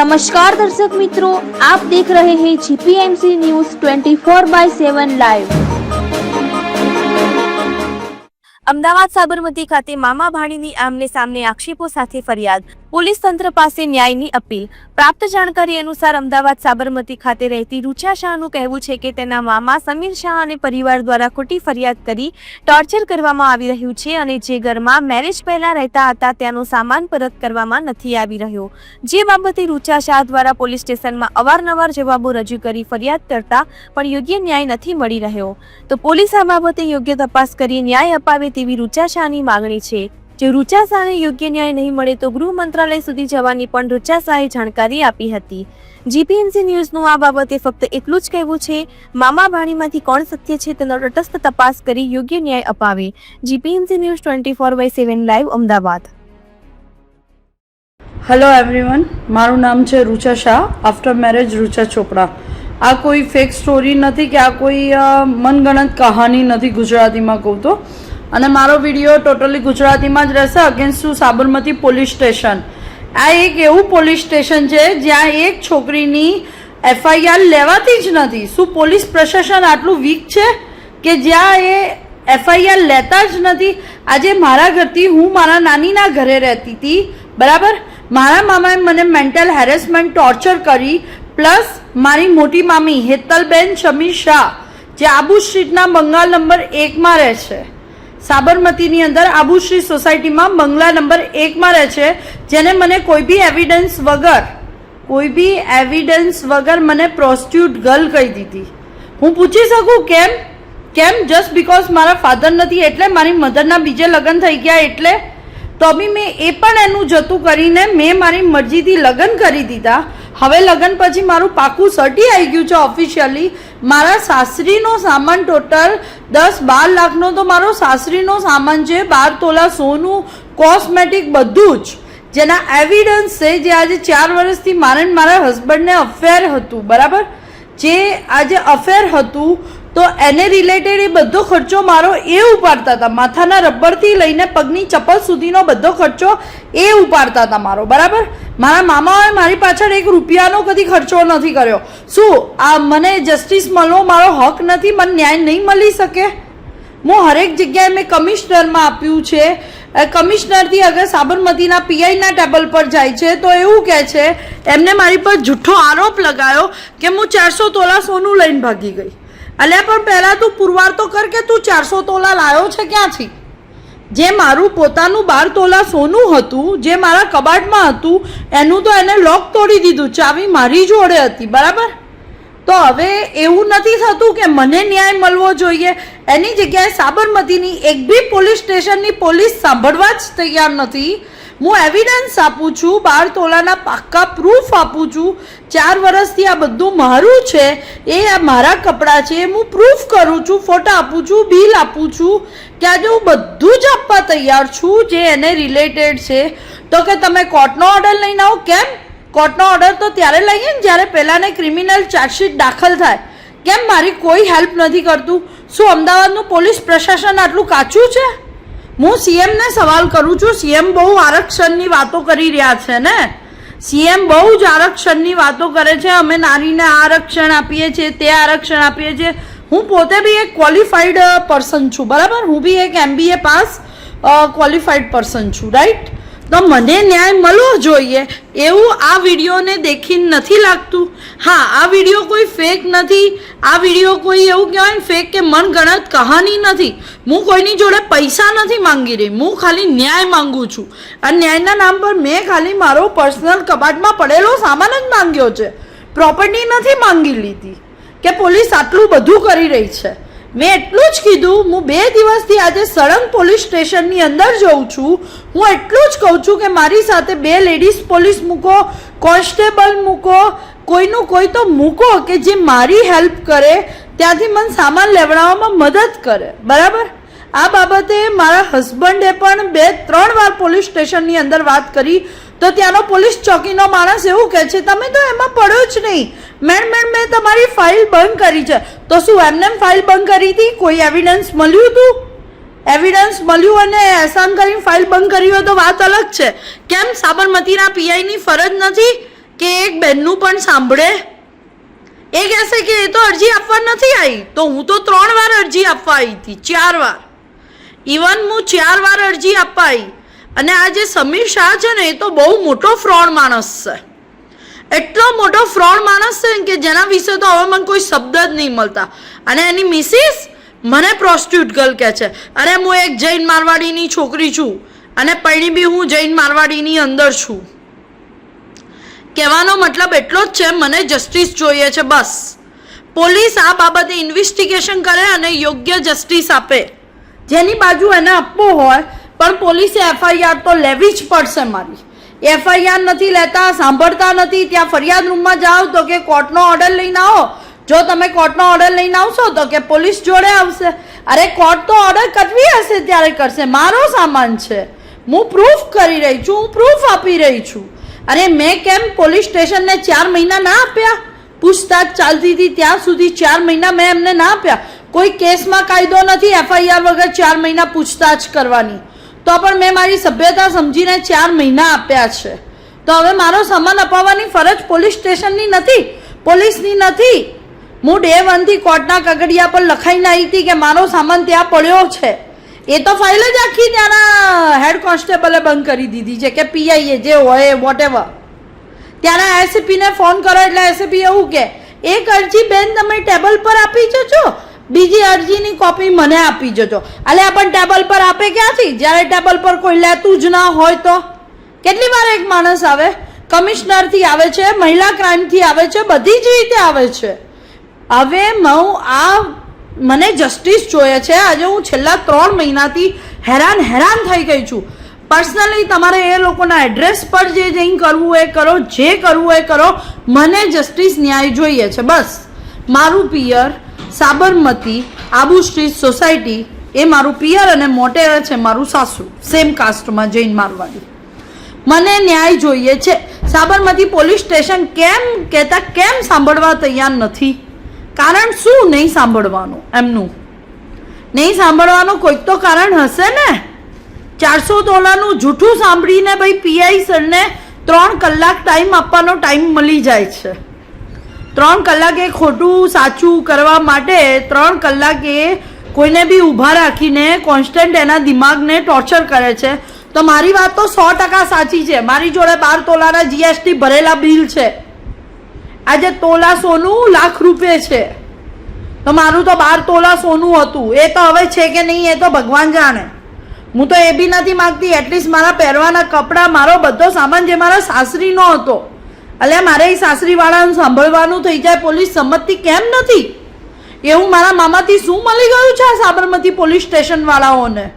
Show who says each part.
Speaker 1: નમસ્કાર દર્શક મિત્રો, આપ દેખ રહે હૈ GPMC news 24 by 7 live
Speaker 2: Ahmedabad Sabarmati ખાતે મામા ભાણીની આમને સામને આક્ષેપો સાથે ફરિયાદ. પોલીસ તંત્ર પાસે ન્યાયની અપીલ. પ્રાપ્ત જાણકારી અનુસાર અમદાવાદ સાબરમતી ખાતે રહેતી રૂચા શાહનું કહેવું છે કે તેના મામા સમીર શાહ અને પરિવાર દ્વારા ખોટી ફરિયાદ કરી ટોર્ચર કરવામાં આવી રહ્યું છે અને જે ઘરમાં મેરેજ પહેલા રહેતા હતા ત્યાંનો સામાન પરત કરવામાં નથી આવી રહ્યો. જે બાબતે રૂચા શાહ દ્વારા પોલીસ સ્ટેશનમાં અવારનવાર જવાબો રજૂ કરી ફરિયાદ કરતા પણ યોગ્ય ન્યાય નથી મળી રહ્યો. તો પોલીસ આ બાબતે યોગ્ય તપાસ કરી ન્યાય અપાવે તેવી રૂચા શાહની માગણી છે. જો રૂચા શાહને યોગ્ય ન્યાય નહીં મળે તો ગૃહ મંત્રાલય સુધી જવાની પણ રૂચા શાહે જાણકારી આપી હતી. જીપીએમસી ન્યૂઝનું આ બાબતે ફક્ત એટલું જ કહેવું છે, મામા ભાણીમાંથી કોણ સત્ય છે તેનો તટસ્થ તપાસ કરી યોગ્ય ન્યાય અપાવે. GPMC news twenty four by seven live, Ahmedabad.
Speaker 3: Hello everyone મારું નામ છે રૂચા શાહ આફ્ટર મેરેજ રૂચા ચોપડા. આ કોઈ ફેક સ્ટોરી નથી કે આ કોઈ મનગણત કહાની નથી ગુજરાતીમાં કહું તો. અને મારો વીડિયો ટોટલી ગુજરાતીમાં જ રહેશે against to Sabarmati police station. આ એક એવું પોલીસ સ્ટેશન છે જ્યાં એક છોકરીની એફઆઈઆર લેવાતી જ નથી. શું પોલીસ પ્રશાસન આટલું વીક છે કે જ્યાં એ એફઆઈઆર લેતા જ નથી? આજે મારા ઘરથી હું મારા નાનીના ઘરે રહેતી હતી, બરાબર? મારા મામાએ મને મેન્ટલ હેરેસમેન્ટ ટોર્ચર કરી પ્લસ મારી મોટી મામી હેતલબેન શમી શાહ, જે આબુ સ્ટ્રીટના બંગાળ નંબર એકમાં રહે છે. સાબરમતીની અંદર આબુશ્રી સોસાયટીમાં બંગલા નંબર એકમાં રહે છે, જેને મને કોઈ બી એવિડન્સ વગર, કોઈ બી એવિડન્સ વગર મને પ્રોસ્ટિટ્યુટ ગર્લ કહી દીધી. હું પૂછી શકું કેમ? કેમ? જસ્ટ બિકોઝ મારા ફાધર નથી, એટલે મારી મધરના બીજે લગ્ન થઈ ગયા એટલે? તો બી મેં એ પણ એનું જતું કરીને મેં મારી મરજીથી લગ્ન કરી દીધા. હવે લગ્ન પછી મારું પાકું સર્ટી આવી ગયું છે ઓફિશિયલી મારા સાસરીનો સામાન ટોટલ દસ બાર લાખનો તો મારો સાસરીનો સામાન છે, બાર તોલા સોનું કોસ્મેટિક બધું જ. જેના એવિડન્સ છે જે આજે ચાર વર્ષથી મારે મારા હસબન્ડને અફેર હતું, બરાબર? જે આજે અફેર હતું, તો એને રિલેટેડ એ બધો ખર્ચો મારો એ ઉપાડતા હતા. માથાના રબરથી લઈને પગની ચપ્પલ સુધીનો બધો ખર્ચો એ ઉપાડતા હતા મારો, બરાબર? મારા મામાએ મારી પાછળ એક રૂપિયાનો કદી ખર્ચો નથી કર્યો. શું આ મને જસ્ટિસ મળવો મારો હક નથી? મને ન્યાય નહીં મળી શકે? હું હરેક જગ્યાએ મેં કમિશનરમાં આપ્યું છે. કમિશનરથી અગર સાબરમતીના પીઆઈના ટેબલ પર જાય છે, તો એવું કહે છે, એમને મારી પર જૂઠો આરોપ લગાયો કે હું ચારસો તોલા સોનું લઈને ભાગી ગઈ. અલ્યા પણ પહેલાં તું પુરવાર તો કર કે તું ચારસો તોલા લાવ્યો છે ક્યાંથી? જે મારું પોતાનું બાર તોલા સોનું હતું, જે મારા કબાટમાં હતું, એનું તો એને લોક તોડી દીધું, ચાવી મારી જોડે હતી, બરાબર? તો હવે એવું નથી થતું કે મને ન્યાય મળવો જોઈએ. એની જગ્યાએ સાબરમતીની એક બી પોલીસ સ્ટેશનની પોલીસ સાંભળવા જ તૈયાર નથી. હું એવિડન્સ આપું છું બાર તોલાના પાક્કા પ્રૂફ આપું છું. ચાર વર્ષથી આ બધું મારું છે, એ આ મારા કપડાં છે હું પ્રૂફ કરું છું ફોટા આપું છું બિલ આપું છું. કે આજે હું બધું જ આપવા તૈયાર છું જે એને રિલેટેડ છે. તો કે તમે કોર્ટનો ઓર્ડર લઈને આવો, કેમ? કોર્ટનો ઓર્ડર તો ત્યારે લઈએ ને જ્યારે પહેલાંને ક્રિમિનલ ચાર્જશીટ દાખલ થાય. કેમ? મારી કોઈ હેલ્પ નથી કરતું. શું અમદાવાદનું પોલીસ પ્રશાસન આટલું કાચું છે? હું સીએમને સવાલ કરું છું. સીએમ બહુ આરક્ષણની વાતો કરી રહ્યા છે ને? સીએમ બહુ જ આરક્ષણની વાતો કરે છે. અમે નારીને આરક્ષણ આપીએ છીએ, તે આરક્ષણ આપીએ છીએ. હું પોતે બી એક ક્વોલિફાઈડ પર્સન છું. બરાબર? હું બી એક એમબીએ પાસ ક્વોલિફાઈડ પર્સન છું રાઈટ તો મને ન્યાય મળવો જોઈએ. એવું આ વિડીયોને દેખીને નથી લાગતું. હા, આ વીડિયો કોઈ ફેક નથી. આ વીડિયો કોઈ એવું કહેવાય ને ફેક કે મનગણત કહાની નથી. હું કોઈની જોડે પૈસા નથી માંગી રહી. હું ખાલી ન્યાય માંગુ છું. અને ન્યાયના નામ પર મેં ખાલી મારો પર્સનલ કબાટમાં પડેલો સામાન જ માંગ્યો છે. પ્રોપર્ટી નથી માંગી લીધી. કે પોલીસ આટલું બધું કરી રહી છે. મેં એટલું જ કીધું, હું બે દિવસથી આજે સળંગ પોલીસ સ્ટેશનની અંદર જઉં છું. હું એટલું જ કહું છું કે મારી સાથે બે લેડીઝ પોલીસ મૂકો, કોન્સ્ટેબલ મૂકો કોઈનું કોઈ તો મૂકો કે જે મારી હેલ્પ કરે, ત્યાંથી મને સામાન લેવડાવવામાં મદદ કરે. બરાબર? આ બાબતે મારા હસબન્ડે પણ બે, ત્રણ વાર પોલીસ સ્ટેશનની અંદર વાત કરી. તો ત્યાંનો પોલીસ ચોકીનો માણસ એવું કહે છે, તમે તો એમાં પડ્યો જ નહીં. મેમ મેમ મેં તમારી ફાઇલ બંધ કરી છે. તો શું એમને ફાઇલ બંધ કરી હતી? કોઈ એવિડન્સ મળ્યું હતું? એવિડન્સ મળ્યું અને એહસાન કરીને ફાઇલ બંધ કરી હોય તો વાત અલગ છે. કેમ? સાબરમતીના પીઆઈની ફરજ નથી? કે એક બહેનનું પણ સાંભળે? એ કહેશે કે એ તો અરજી આપવા નથી આવી તો હું તો ત્રણ વાર અરજી આપવા આવી હતી, ચાર વાર. ઇવન હું ચાર વાર અરજી આપવા આવી અને આ જે સમીર શાહ છે ને, એ તો બહુ મોટો ફ્રોડ માણસ છે. એટલો મોટો ફ્રોડ માણસ છે કે જેના વિશે તો હવે મને કોઈ શબ્દ જ નહીં મળતા. અને એની મિસિસ મને પ્રોસ્ટિટ્યુટ ગર્લ કહે છે. અરે, હું એક જૈન મારવાડીની છોકરી છું. અને પૈણી બી હું જૈન મારવાડીની અંદર છું. કહેવાનો મતલબ એટલો જ છે, મને જસ્ટિસ જોઈએ છે, બસ. પોલીસ આ બાબતે ઇન્વેસ્ટિગેશન કરે અને યોગ્ય જસ્ટિસ આપે. જેની બાજુ એને આપવો હોય, પણ પોલીસે એફઆઈઆર તો લેવી જ પડશે મારી. એફઆઈઆર નથી લેતા, સાંભળતા નથી, ત્યાં ફરિયાદ રૂમમાં જાઓ તો કે કોર્ટનો ઓર્ડર લઈને આવો. જો તમે કોર્ટનો ઓર્ડર લઈને આવશો તો કે પોલીસ જોડે આવશે. અરે, કોર્ટ તો ઓર્ડર કરવી હશે ત્યારે કરશે. મારો સામાન છે. હું પ્રૂફ કરી રહી છું, હું પ્રૂફ આપી રહી છું. અરે મેં કેમ પોલીસ સ્ટેશનને ચાર મહિના ના આપ્યા? પૂછતાછ ચાલતી હતી ત્યાં સુધી ચાર મહિના મેં એમને ના આપ્યા. કોઈ કેસમાં કાયદો નથી, એફઆઈઆર વગર ચાર મહિના પૂછતાછ કરવાની. તો પણ મેં મારી સભ્યતા સમજીને ચાર મહિના આપ્યા છે. તો હવે મારો સામાન અપાવવાની ફરજ પોલીસ સ્ટેશનની નથી, પોલીસની નથી. હું ડે વનથી કોર્ટના કગડિયા પર લખાઈને આવી હતી કે મારો સામાન ત્યાં પડ્યો છે. એ તો ફાઇલ જ આખી ત્યાંના હેડ કોન્સ્ટેબલે બંધ કરી દીધી છે કે પીઆઈએ જે હોય વોટ એવર ત્યાંના એસપીને ફોન કરો એટલે એસપી એવું કે, એક અરજી બેન તમે ટેબલ પર આપી જજો બીજી અરજીની કોપી મને આપી જજો અલે પણ ટેબલ પર આપે ક્યાંથી? જ્યારે ટેબલ પર કોઈ લેતું જ ના હોય તો? કેટલી વાર એક માણસ આવે? કમિશનરથી આવે છે, મહિલા ક્રાઇમથી આવે છે, બધી જ રીતે આવે છે. હવે હું આ મને જસ્ટિસ જોઈએ છે. આજે હું છેલ્લા ત્રણ મહિનાથી હેરાન હેરાન થઈ ગઈ છું. પર્સનલી તમારે એ લોકોના એડ્રેસ પર જે જઈને કરવું એ કરો, જે કરવું એ કરો. મને જસ્ટિસ ન્યાય જોઈએ છે. બસ. મારું પિયર સાબરમતી આબુ સ્ટ્રીટ સોસાયટી એ મારું પિયર અને મોટેરા છે મારું સાસુ. સેમ કાસ્ટમાં જૈન મારવાડી. મને ન્યાય જોઈએ છે. સાબરમતી પોલીસ સ્ટેશન કેમ કહેતા, કેમ સાંભળવા તૈયાર નથી? કારણ શું નહીં સાંભળવાનું? એમનું. નહીં સાંભળવાનું કોઈક તો કારણ હશે ને? ચારસો તોલાનું જૂઠું સાંભળીને ભાઈ પીઆઈ સરને ત્રણ કલાક ટાઈમ આપવાનો ટાઈમ મળી જાય છે. ત્રણ કલાકે ખોટું સાચું કરવા માટે ત્રણ કલાકે કોઈને બી ઊભા રાખીને કોન્સ્ટન્ટ એના દિમાગને ટોર્ચર કરે છે. તો મારી વાત તો સો ટકા સાચી છે. મારી જોડે બાર તોલાના જીએસટી ભરેલા બિલ છે. આજે તોલા સોનું લાખ રૂપે છે. તો મારું તો બાર તોલા સોનું હતું. એ તો હવે છે કે નહીં એ તો ભગવાન જાણે. હું તો એ બી નથી માગતી. એટલીસ્ટ મારા પહેરવાના કપડાં, મારો બધો સામાન જે મારા સાસરીનો હતો. એટલે મારે એ સાસરીવાળાનું સાંભળવાનું થઈ જાય પોલીસ સંમતિ કેમ નથી? એવું મારા મામાથી શું મળી ગયું છે આ સાબરમતી પોલીસ સ્ટેશન વાળાઓને